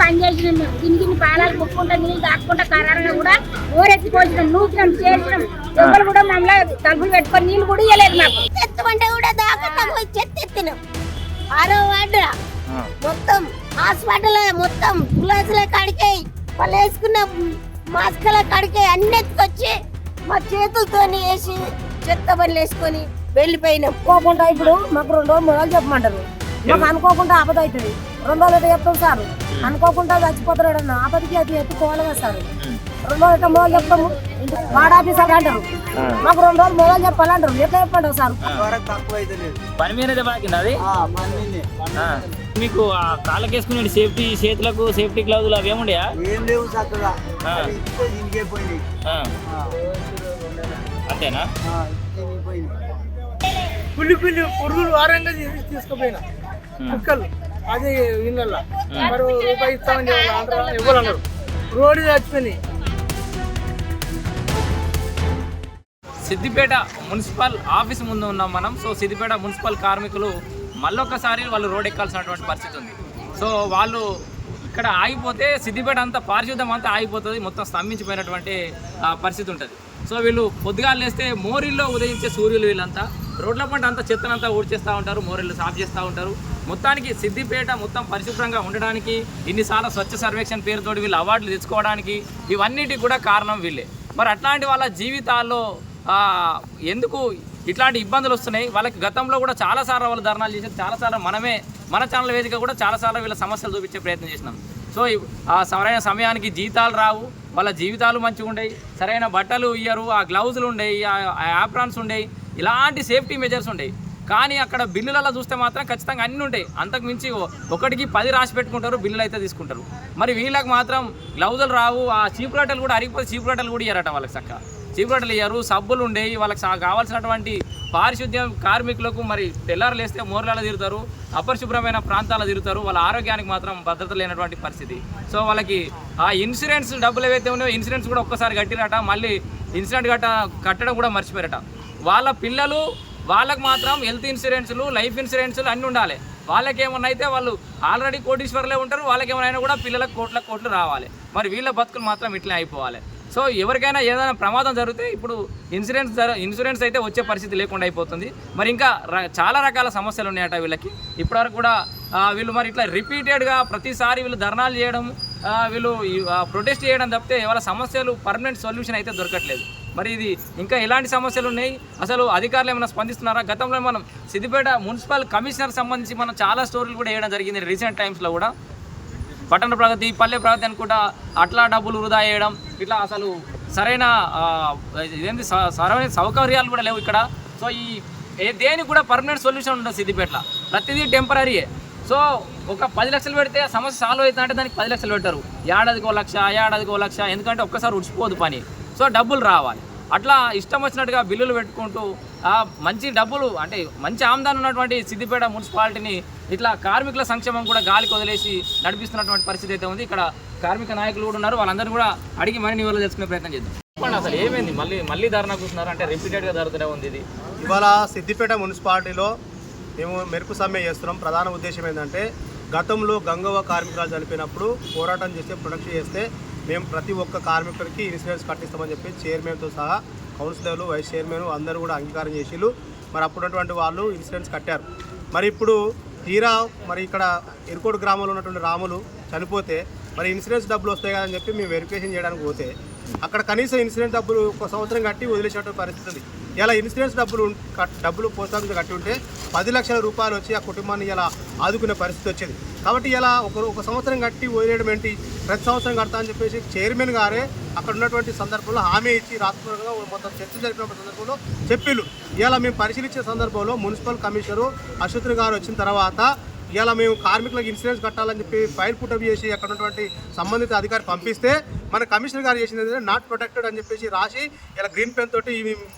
పని చేసినాం. మేము గిన్ని గిన్ని పాలాలు ముక్కుంటా నీళ్ళు తాక్కుంటా కరారగా కూడా ఊరెత్తి పోసినాం నూకినాం చేసినాం. ఎవరు కూడా మమ్మల్ని తలుపులు పెట్టుకొని నీళ్ళు కూడా ఇవ్వలేదు మాకు. ఎత్తమంటే కూడా దాకా పోయి చెత్త ఎత్తినాం. ఆరో వార్డు మొత్తం హాస్పిటల్ మొత్తం గులాసుల కాడికే వాళ్ళు వేసుకున్న మాస్కుల కాడికే అన్ని ఎత్తుకొచ్చి మా చేతులతో వేసి చెత్త బండ్లు వేసుకొని వెళ్ళిపోయినాం. అనుకోకుండా ఇప్పుడు మాకు రెండు రోజులు మొదలు చెప్పమంటారు. మాకు అనుకోకుండా ఆపద అవుతుంది. రెండు రోజులు చెప్తాం సార్. అనుకోకుండా చచ్చిపోతాడు అన్న. ఆపదకి అది ఎత్తుకోవాలి కదా సార్ రెండు రోజులు మొదలు చెప్తాము. వార్డ్ ఆఫీసర్ అంటారు. మాకు రెండు రోజులు మొదలు చెప్పాలంటారు ఎట్లా చెప్పంటారు సార్? పని మీద అది? ఆ. మీకు ఆ కాళ్ళకి వేసుకునే సేఫ్టీ చేతులకు సేఫ్టీ గ్లౌజులు అవి ఏముండయా? ఏం లేవు చక్కగా ఆ. ఆ. ఆ, అంతేనా? ఆ, పోయినాయి పుల్లి పుల్లి పురుగులు వారంగా తీసుకుపోయినా. కుక్కలు. అది వీళ్ళ మరి రూపాయి ఇస్తామని చెప్పాలి ఇవ్వాలన్నారు రోడ్డు సిద్దిపేట మున్సిపల్ ఆఫీస్ ముందు ఉన్నాం మనం. సో సిద్దిపేట మున్సిపల్ కార్మికులు మళ్ళొక్కసారి వాళ్ళు రోడ్ ఎక్కాల్సినటువంటి పరిస్థితి ఉంది. సో వాళ్ళు ఇక్కడ ఆగిపోతే సిద్దిపేట అంతా పారిశుద్ధం అంతా ఆగిపోతుంది. మొత్తం స్తంభించిపోయినటువంటి పరిస్థితి ఉంటుంది. సో వీళ్ళు పొద్దుగాలు లేస్తే మోరిల్లో ఉదయించే సూర్యులు వీళ్ళంతా. రోడ్ల పంట అంతా చెత్తనంతా ఊడ్చేస్తూ ఉంటారు మోరెళ్ళు సాఫ్ చేస్తూ ఉంటారు. మొత్తానికి సిద్దిపేట మొత్తం పరిశుభ్రంగా ఉండడానికి ఇన్నిసార్లు స్వచ్ఛ సర్వేక్షణ పేరుతోటి వీళ్ళు అవార్డులు తెచ్చుకోవడానికి ఇవన్నిటికి కూడా కారణం వీళ్ళే. మరి అట్లాంటి వాళ్ళ జీవితాల్లో ఎందుకు ఇట్లాంటి ఇబ్బందులు వస్తున్నాయి? వాళ్ళకి గతంలో కూడా చాలాసార్లు వాళ్ళు ధర్నాలు చేశారు చాలాసార్లు మనమే మన ఛానల్ వేదిక కూడా చాలాసార్లు వీళ్ళ సమస్యలు చూపించే ప్రయత్నం చేసినాం. సో ఆ సరైన సమయానికి జీతాలు రావు వాళ్ళ జీవితాలు మంచిగా ఉండేవి సరైన బట్టలు ఇయ్యరు ఆ గ్లౌజులు ఉండేవి ఆ యాప్రాన్స్ ఉండేవి ఇలాంటి సేఫ్టీ మెజర్స్ ఉండేవి కానీ అక్కడ బిల్లులలో చూస్తే మాత్రం ఖచ్చితంగా అన్నీ ఉంటాయి. అంతకు మించి ఒకటికి పది రాసి పెట్టుకుంటారు బిల్లులు అయితే తీసుకుంటారు. మరి వీళ్ళకి మాత్రం గ్లౌజులు రావు. ఆ చీపు రొట్టెలు కూడా అరిగిపోతే చీపు రొట్టెలు కూడా ఇయ్యారట వాళ్ళకి చక్క. చీపు రొట్టెలు ఇయ్యారు సబ్బులు ఉండేవి వాళ్ళకి కావాల్సినటువంటి పారిశుద్ధ్యం కార్మికులకు మరి తెల్లారు లేస్తే మోర్లలో తిరుగుతారు అపరిశుభ్రమైన ప్రాంతాల్లో తిరుగుతారు. వాళ్ళ ఆరోగ్యానికి మాత్రం భద్రత లేనటువంటి పరిస్థితి. సో వాళ్ళకి ఆ ఇన్సూరెన్స్ డబ్బులు ఏవైతే ఉన్నాయో ఇన్సూరెన్స్ కూడా ఒక్కసారి కట్టిరట. మళ్ళీ ఇన్సూరెన్స్ కట్ట కట్టడం కూడా మర్చిపోయారట. వాళ్ళ పిల్లలు వాళ్ళకు మాత్రం హెల్త్ ఇన్సూరెన్స్లు లైఫ్ ఇన్సూరెన్స్లు అన్నీ ఉండాలి. వాళ్ళకేమన్నా అయితే వాళ్ళు ఆల్రెడీ కోటీశ్వరులే ఉంటారు వాళ్ళకేమైనా కూడా పిల్లలకు కోట్ల కోట్లు రావాలి. మరి వీళ్ళ బతుకులు మాత్రం ఇట్లే అయిపోవాలి. సో ఎవరికైనా ఏదైనా ప్రమాదం జరిగితే ఇప్పుడు ఇన్సూరెన్స్ ఇన్సూరెన్స్ అయితే వచ్చే పరిస్థితి లేకుండా అయిపోతుంది. మరి ఇంకా చాలా రకాల సమస్యలు ఉన్నాయట వీళ్ళకి. ఇప్పటివరకు కూడా వీళ్ళు మరి ఇట్లా రిపీటెడ్గా ప్రతిసారి వీళ్ళు ధర్నాలు చేయడం ఆ, వీళ్ళు ప్రొటెస్ట్ చేయడం తప్పితే వాళ్ళ సమస్యలు పర్మనెంట్ సొల్యూషన్ అయితే దొరకట్లేదు. మరి ఇది ఇంకా ఎలాంటి సమస్యలు ఉన్నాయి? అసలు అధికారులు ఏమైనా స్పందిస్తున్నారా? గతంలో మనం సిద్దిపేట మున్సిపల్ కమిషనర్ సంబంధించి మనం చాలా స్టోరీలు కూడా వేయడం జరిగింది రీసెంట్ టైమ్స్లో కూడా. పట్టణ ప్రగతి పల్లె ప్రగతి అనుకుంటా అట్లా డబ్బులు వృధా చేయడం ఇట్లా అసలు సరైన ఇదేంటి స- సరైన సౌకర్యాలు కూడా లేవు ఇక్కడ. సో ఈ దేనికి కూడా పర్మనెంట్ సొల్యూషన్ ఉండదు సిద్దిపేటలో. ప్రతిదీ టెంపరీయే సో ఒక పది లక్షలు పెడితే సమస్య సాల్వ్ అవుతుందంటే దానికి పది లక్షలు పెట్టారు. ఏడాదికి ఒక లక్ష ఏడాదికి ఒక లక్ష ఎందుకంటే ఒక్కసారి ఉడిచిపోదు పని. సో డబ్బులు రావాలి. అట్లా ఇష్టం వచ్చినట్టుగా బిల్లులు పెట్టుకుంటూ ఆ మంచి డబ్బులు అంటే మంచి ఆమ్దాన్ ఉన్నటువంటి సిద్దిపేట మున్సిపాలిటీని ఇట్లా కార్మికుల సంక్షేమం కూడా గాలికి వదిలేసి నడిపిస్తున్నటువంటి పరిస్థితి అయితే ఉంది. ఇక్కడ కార్మిక నాయకులు కూడా ఉన్నారు. వాళ్ళందరూ కూడా అడిగి మరిన్ని నివాళులు తెలుసుకునే ప్రయత్నం చేద్దాం. చెప్పండి అసలు ఏమైంది? మళ్ళీ మళ్ళీ ధర్నా కూర్చున్నారు. అంటే రిపీటెడ్గా జరుగుతూనే ఉంది ఇది. ఇవాళ సిద్దిపేట మున్సిపాలిటీలో మేము మెరుపు సమ్మె చేస్తున్నాం. ప్రధాన ఉద్దేశం ఏంటంటే గతంలో గంగవ్వ కార్మికురాలు చనిపోయినప్పుడు పోరాటం చేస్తే ప్రొడక్షన్ చేస్తే మేము ప్రతి ఒక్క కార్మికుడికి ఇన్సూరెన్స్ కట్టిస్తామని చెప్పి చైర్మన్తో సహా కౌన్సిలర్లు వైస్ చైర్మన్ అందరూ కూడా అంగీకారం చేసిళ్ళు. మరి అప్పుడున్నటువంటి వాళ్ళు ఇన్సూరెన్స్ కట్టారు. మరి ఇప్పుడు తీరా మరి ఇక్కడ ఎరుకోడు గ్రామంలో ఉన్నటువంటి రాములు చనిపోతే మరి ఇన్సూరెన్స్ డబ్బులు వస్తాయి కదని చెప్పి మేము వెరిఫికేషన్ చేయడానికి పోతే అక్కడ కనీసం ఇన్సూరెన్స్ డబ్బులు ఒక సంవత్సరం కట్టి వదిలేసేటువంటి పరిస్థితి ఉంది. ఇలా ఇన్సూరెన్స్ డబ్బులు డబ్బులు పోస్ట్ ఆఫీస్ కట్టి ఉంటే పది లక్షల రూపాయలు వచ్చి ఆ కుటుంబాన్ని ఇలా ఆదుకునే పరిస్థితి వచ్చేది. కాబట్టి ఇలా ఒక ఒక సంవత్సరం కట్టి వదిలేయడం ఏంటి? ప్రతి సంవత్సరం కడతా అని చెప్పేసి చైర్మన్ గారే అక్కడ ఉన్నటువంటి సందర్భంలో హామీ ఇచ్చి రాత్రిపూర్వకంగా మొత్తం చర్చ జరిపిన సందర్భంలో చెప్పిళ్ళు. ఇలా మేము పరిశీలించే సందర్భంలో మున్సిపల్ కమిషనరు అశ్వత్ గారు వచ్చిన తర్వాత ఇలా మేము కార్మికులకు ఇన్సూరెన్స్ కట్టాలని చెప్పి ఫైల్ పుటప్ చేసి అక్కడ ఉన్నటువంటి సంబంధిత అధికారి పంపిస్తే మన కమిషనర్ గారు చేసింది ఏంటంటే నాట్ ప్రొటెక్టెడ్ అని చెప్పేసి రాసి ఇలా గ్రీన్ పెన్ తోటి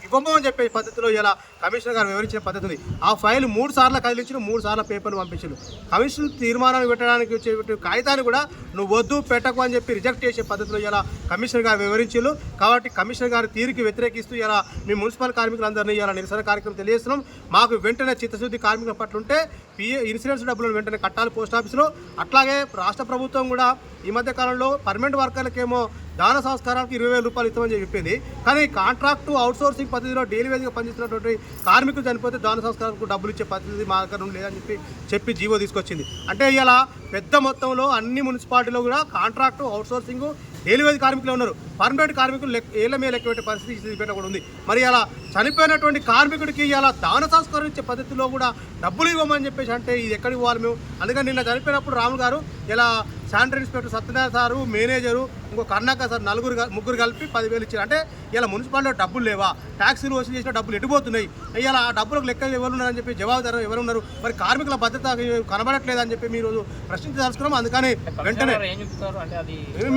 ఇవ్వము అని చెప్పే పద్ధతిలో ఇలా కమిషనర్ గారు వివరించిన పద్ధతి ఉంది. ఆ ఫైల్ మూడు సార్లు కదిలించిన మూడు సార్లు పేపర్లు పంపించారు కమిషన్ తీర్మానాన్ని పెట్టడానికి వచ్చే కాగితాన్ని కూడా నువ్వు వద్దు పెట్టకు అని చెప్పి రిజెక్ట్ చేసే పద్ధతిలో ఇలా కమిషనర్ గారు వివరించారు కాబట్టి కమిషనర్ గారి తీరుకి వ్యతిరేకిస్తూ ఇలా మీ మున్సిపల్ కార్మికులందరినీ ఇలా నిరసన కార్యక్రమం తెలియజేస్తున్నాం. మాకు వెంటనే చిత్తశుద్ధి కార్మికుల పట్ల ఉంటే పిఏ ఇన్సూరెన్స్ డబ్బులను వెంటనే కట్టాలి పోస్ట్ ఆఫీసులో అట్లాగే రాష్ట్ర ప్రభుత్వం కూడా ఈ మధ్య కాలంలో పర్మనెంట్ వర్కర్లకేమో దాన సంస్కారానికి ఇరవై వేల రూపాయలు ఇస్తామని చెప్పి చెప్పింది. కానీ కాంట్రాక్టు అవుట్సోర్సింగ్ పద్ధతిలో డైలీ వేజ్గా పనిచేస్తున్నటువంటి కార్మికులు చనిపోతే దాన సంస్కారానికి డబ్బులు ఇచ్చే పద్ధతి మా దగ్గర నుండి లేదని చెప్పి చెప్పి జీవో తీసుకొచ్చింది. అంటే ఇలా పెద్ద మొత్తంలో అన్ని మున్సిపాలిటీలో కూడా కాంట్రాక్టు అవుట్సోర్సింగ్ డైలీ వేజ్ కార్మికులు ఉన్నారు. పర్మనెంట్ కార్మికులు లెక్క ఏళ్ళ మీద లెక్క పెట్టే పరిస్థితి సిద్దిపేట కూడా ఉంది. మరి అలా చనిపోయినటువంటి కార్మికుడికి ఇలా దాన సంస్కారం ఇచ్చే పద్ధతిలో కూడా డబ్బులు ఇవ్వమని చెప్పేసి అంటే ఇది ఎక్కడికి పోవాలి మేము? అందుకని నిన్న చనిపోయినప్పుడు రాములు గారు ఇలా sanitary inspector Satyanarayana sir manager ఇంకో కర్ణాకర్ సార్ నలుగురు ముగ్గురు కలిపి పదివేలు ఇచ్చారు అంటే ఇలా మున్సిపాలిటీలో డబ్బులు లేవా? ట్యాక్సీలు వసూలు చేసిన డబ్బులు ఎటుపోతున్నాయి ఇలా ఆ డబ్బులకు లెక్క ఎవరు ఉన్నారని చెప్పి జవాబుదారు ఎవరు ఉన్నారు మరి కార్మికుల భద్రత కనబడట్లేదని చెప్పి మీరు ప్రశ్నించదలుచుకున్నాం. అందుకని వెంటనే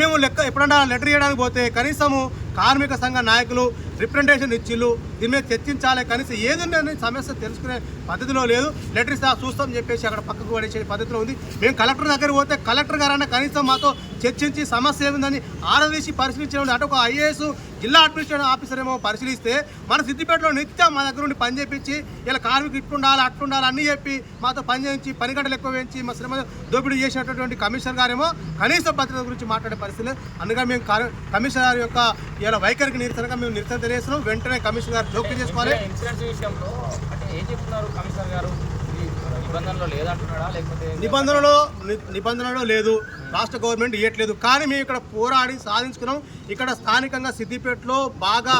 మేము లెక్క ఎప్పుడన్నా లెటర్ ఇవ్వడానికి పోతే కనీసము కార్మిక సంఘ నాయకులు రిప్రజెంటేషన్ ఇచ్చిళ్ళు దీని మీద చర్చించాలి. కనీసం ఏది సమస్య తెలుసుకునే పద్ధతిలో లేదు. లెటర్ ఇస్తా చూస్తాం చెప్పేసి అక్కడ పక్కకు పడేసే పద్ధతిలో ఉంది. మేము కలెక్టర్ దగ్గర పోతే కలెక్టర్ గారన్నా కనీసం మాతో చర్చించి సమస్య ఏముందని ఆరవేసి పరిశీలించడం. అటు ఒక ఐఏఎస్ జిల్లా అడ్మినిస్ట్రేషన్ ఆఫీసర్ ఏమో పరిశీలిస్తే మన సిద్దిపేటలో నిత్యం మా దగ్గర నుండి పని చేయించి ఇలా కార్మికులు ఇట్టుండాలి అట్టుండాలి అన్నీ చెప్పి మాతో పని చేయించి పని గంటలు ఎక్కువ వేయించి మా శ్రమ దోపిడీ చేసినటువంటి కమిషనర్ గారేమో కనీస భద్రత గురించి మాట్లాడే పరిస్థితి అందుకని మేము కమిషనర్ గారి యొక్క ఇలా వైఖరికి నిరసనగా మేము నిరసన తెలియజేస్తున్నాం. వెంటనే కమిషనర్ గారు జోక్యం చేసుకోవాలి. ఇన్సూరెన్స్ విషయంలో అంటే ఏం చెప్తున్నారు కమిషనర్ గారు? నిబంధనలో లేదంటున్నాడా? లేకపోతే నిబంధనలో నిబంధనలో లేదు. రాష్ట్ర గవర్నమెంట్ ఇవ్వట్లేదు కానీ మేము ఇక్కడ పోరాడి సాధించుకున్నాం. ఇక్కడ స్థానికంగా సిద్దిపేటలో బాగా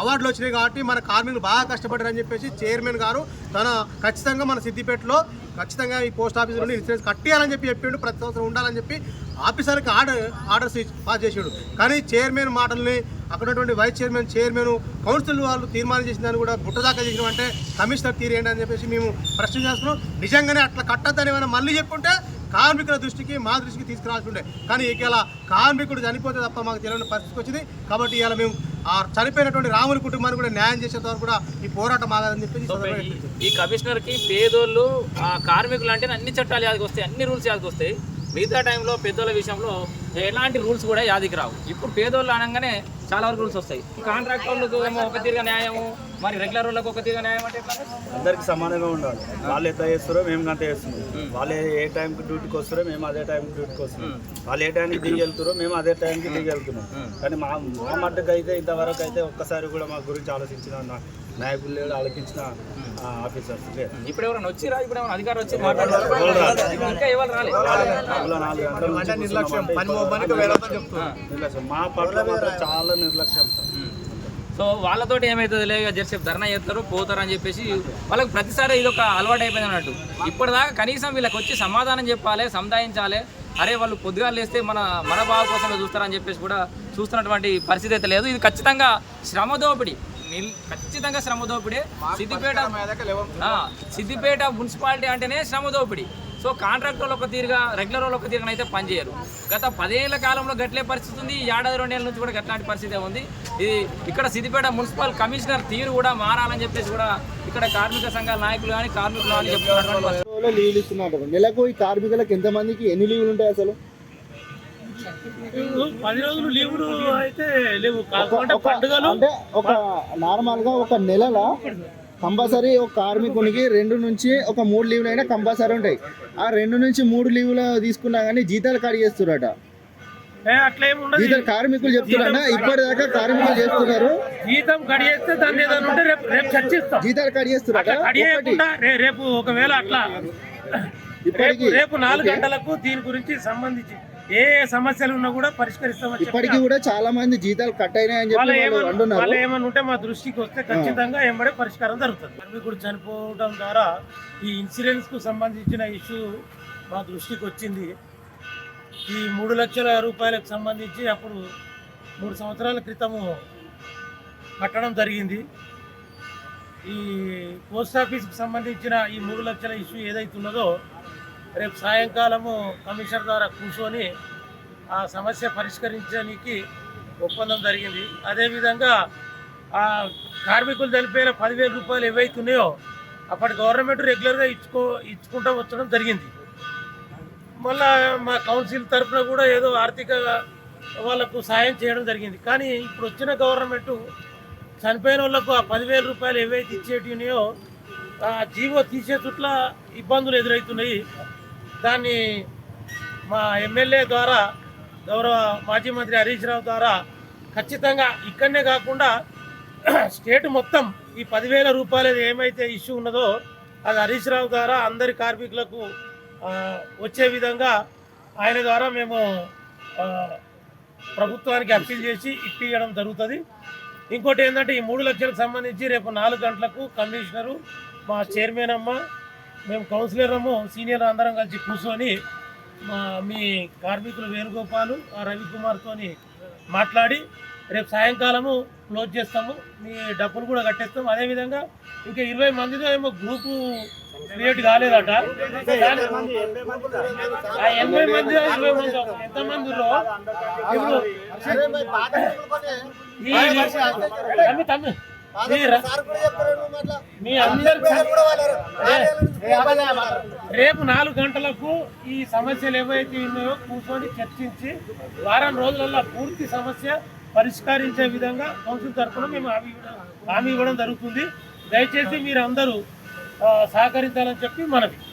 అవార్డులు వచ్చినాయి కాబట్టి మన కార్మికులు బాగా కష్టపడ్డారని చెప్పేసి చైర్మన్ గారు తన ఖచ్చితంగా మన సిద్దిపేటలో ఖచ్చితంగా ఈ పోస్ట్ ఆఫీస్ నుండి ఇన్సూరెన్స్ కట్టేయాలని చెప్పి చెప్పిండు. ప్రతి సంవత్సరం ఉండాలని చెప్పి ఆఫీసర్కి ఆర్డర్ ఆర్డర్స్ పాస్ చేసాడు. కానీ చైర్మన్ మాటల్ని అక్కడ వైస్ చైర్మన్ చైర్మన్ కౌన్సిల్ వాళ్ళు తీర్మానం చేసిన దాన్ని కూడా బుట్టదాకా చేసిన అంటే కమిషనర్ తీరేయండి అని చెప్పేసి మేము ప్రశ్న చేస్తున్నాం. నిజంగానే అట్లా కట్టద్దని ఏమైనా మళ్ళీ చెప్పుంటే కార్మికుల దృష్టికి మా దృష్టికి తీసుకురావాల్సి ఉండే. కానీ ఇలా కార్మికుడు చనిపోతే తప్ప మాకు తెలియని పరిస్థితి వచ్చింది. కాబట్టి ఇలా మేము ఆ చనిపోయినటువంటి రాముని కుటుంబానికి కూడా న్యాయం చేసేంత వరకు కూడా ఈ పోరాటం ఆగాలని చెప్పేసి ఈ సో సందర్భంగా ఈ- ఈ కమిషనర్కి పేదోళ్ళు ఆ కార్మికులు అంటే అన్ని చట్టాలు యాదికి వస్తాయి అన్ని రూల్స్ యాదికి వస్తాయి. మిగతా టైంలో పెద్దోళ్ళ విషయంలో ఎలాంటి రూల్స్ కూడా యాదికి రావు. ఇప్పుడు పేదోళ్ళు అనగానే చాలా వరకు రూల్స్ వస్తాయి. కాంట్రాక్ట్ వాళ్ళకు ఏమో ఒక తీరుగా న్యాయము మరి రెగ్యులర్ వాళ్ళకి ఒక తీరుగా న్యాయం అంటే? అందరికి సమానంగా ఉండాలి. వాళ్ళు ఎంత చేస్తారో మేము అంత చేస్తున్నాం. వాళ్ళు ఏ టైంకి డ్యూటీకి వస్తారో మేము అదే టైంకి డ్యూటీకి వస్తున్నాం. వాళ్ళు ఏ టైంకి దిగి వెళ్తారో మేము అదే టైంకి దిగి వెళ్తున్నాం. కానీ మా మా మట్టుకు అయితే ఇంతవరకు అయితే ఒక్కసారి కూడా మా గురించి ఆలోచించిన నాయకులు లేడు ఆలోచించిన ఆఫీసర్స్. ఇప్పుడు ఎవరైనా వచ్చిరా? ఇప్పుడు ఏమైనా అధికారులు వచ్చి మాట్లాడారు ఇంకా ఎవరు రాలేదు? నిర్లక్ష్యం మా పట్ల మాత్రం చాలా నిర్లక్ష్యం. సో వాళ్ళతోటి ఏమవుతుంది లేదు జరసేపు ధర్నా చేస్తారు పోతారు అని చెప్పేసి వాళ్ళకి ప్రతిసారి ఇది ఒక అలవాటు అయిపోయింది అన్నట్టు. ఇప్పటిదాకా కనీసం వీళ్ళకి వచ్చి సమాధానం చెప్పాలి సముదాయించాలి అరే వాళ్ళు పొద్దుగా లేస్తే మన మన బావ కోసమే చూస్తారని చెప్పేసి కూడా చూస్తున్నటువంటి పరిస్థితి అయితే లేదు. ఇది ఖచ్చితంగా శ్రమ దోపిడీ ఖచ్చితంగా శ్రమ దోపిడే. సిద్దిపేట సిద్దిపేట మున్సిపాలిటీ అంటేనే శ్రమ దోపిడీ. సో కాంట్రాక్ట్ వాళ్ళు ఒక తీరుగా రెగ్యులర్ వాళ్ళు ఒక తీరుగా అయితే పనిచేయరు. గత పదేళ్ళ కాలంలో గట్లే పరిస్థితి ఉంది. ఈ ఏడాది రెండేళ్ళ నుంచి కూడా గట్లాంటి పరిస్థితి ఉంది. ఇది ఇక్కడ సిద్దిపేట మున్సిపల్ కమిషనర్ తీరు కూడా మారాలని చెప్పేసి కూడా ఇక్కడ కార్మిక సంఘాల నాయకులు కానీ కార్మికులు కానీ ఇస్తున్నారు. నెలకు ఈ కార్మికులకు ఎంతమందికి ఎన్ని లీవ్లు ఉంటాయి అసలు? పది రోజులు లీవులు అయితే లేవు. కాకుండా పండుగలు. అంటే ఒక నార్మల్గా ఒక నెలలో కంపల్సరీ ఒక కార్మికునికి రెండు నుంచి ఒక మూడు లీవ్లు అయినా కంపల్సరీ ఉంటాయి. ఆ రెండు నుంచి మూడు లీవ్లు తీసుకున్నా కానీ జీతాలు కట్ చేస్తురట జీతాలు కార్మికులు చెప్తున్నారా ఇప్పటిదాకా కార్మికులు చేస్తున్నారు. జీతం కడిగేస్తే దాన్ని ఏదైనా ఉంటే రేపు రేపు చర్చిస్తాం. జీతాలు కట్ చేస్తురట అట్లా ఒకటి. కడిగేయకుండా రే- రేపు ఒకవేళ అట్లా ఇప్పటికి రేపు నాలుగు. గంటలకు దీని గురించి సంబంధించి ఏ ఏ సమస్యలు ఉన్నా కూడా పరిష్కరిస్తామని ఇప్పటికి చెప్పి కూడా చాలా మంది జీతాలు కట్ అయినాయని వాళ్ళు చెప్పి ఏమన్నా ఉంటే మా దృష్టికి వస్తే ఖచ్చితంగా ఎంబడే పరిష్కారం జరుగుతుంది. కార్మికుడు చనిపోవడం ద్వారా ఈ ఇన్సూరెన్స్కు సంబంధించిన ఇష్యూ మా దృష్టికి వచ్చింది. ఈ మూడు లక్షల రూపాయలకు సంబంధించి అప్పుడు మూడు సంవత్సరాల క్రితము కట్టడం జరిగింది. ఈ పోస్ట్ ఆఫీస్కి సంబంధించిన ఈ మూడు లక్షల ఇష్యూ ఏదైతే ఉన్నదో రేపు సాయంకాలము కమిషనర్ ద్వారా కూర్చొని ఆ సమస్య పరిష్కరించడానికి ఒప్పందం జరిగింది. అదేవిధంగా ఆ కార్మికులు తెలిపేలా పదివేల రూపాయలు ఏవైతున్నాయో అప్పటి గవర్నమెంట్ రెగ్యులర్గా ఇచ్చుకో ఇచ్చుకుంటూ వచ్చడం జరిగింది. మళ్ళా మా కౌన్సిల్ తరఫున కూడా ఏదో ఆర్థిక వాళ్ళకు సాయం చేయడం జరిగింది. కానీ ఇప్పుడు వచ్చిన గవర్నమెంట్ చనిపోయిన వాళ్ళకు ఆ పదివేల రూపాయలు ఏవైతే ఇచ్చేటినాయో ఆ జీవో తీసే చుట్ల ఇబ్బందులు ఎదురవుతున్నాయి. దాన్ని మా ఎమ్మెల్యే ద్వారా గౌరవ మాజీ మంత్రి హరీష్ రావు ద్వారా ఖచ్చితంగా ఇక్కడనే కాకుండా స్టేట్ మొత్తం ఈ పదివేల రూపాయలు ఏమైతే ఇష్యూ ఉన్నదో అది హరీష్ రావు ద్వారా అందరి కార్మికులకు వచ్చే విధంగా ఆయన ద్వారా మేము ప్రభుత్వానికి అప్పీల్ చేసి ఇప్పించడం జరుగుతుంది. ఇంకోటి ఏంటంటే ఈ మూడు లక్షలకు సంబంధించి రేపు నాలుగు గంటలకు కమిషనరు మా చైర్మన్ అమ్మ మేము కౌన్సిలర్ అమ్మ సీనియర్ అందరం కలిసి కూర్చొని మా మీ కార్మికులు వేణుగోపాలు ఆ రవికుమార్తోని మాట్లాడి రేపు సాయంకాలము క్లోజ్ చేస్తాము మీ డబ్బులు కూడా కట్టేస్తాం అదేవిధంగా ఇంకా ఇరవై మందితో ఏమో గ్రూపు క్రియేట్ కాలేదట ఆ ఎనభై మంది ఇరవై మంది ఎంతమంది? ఇప్పుడు. మీ అందరి రేపు నాలుగు గంటలకు ఈ సమస్యలు ఏవైతే ఉన్నాయో కూర్చొని చర్చించి వారం రోజులలో పూర్తి సమస్య పరిష్కరించే విధంగా కౌన్సిల్ తరఫున మేము హామీ హామీ ఇవ్వడం జరుగుతుంది. దయచేసి మీరు అందరూ సహకరించాలని చెప్పి మనవి.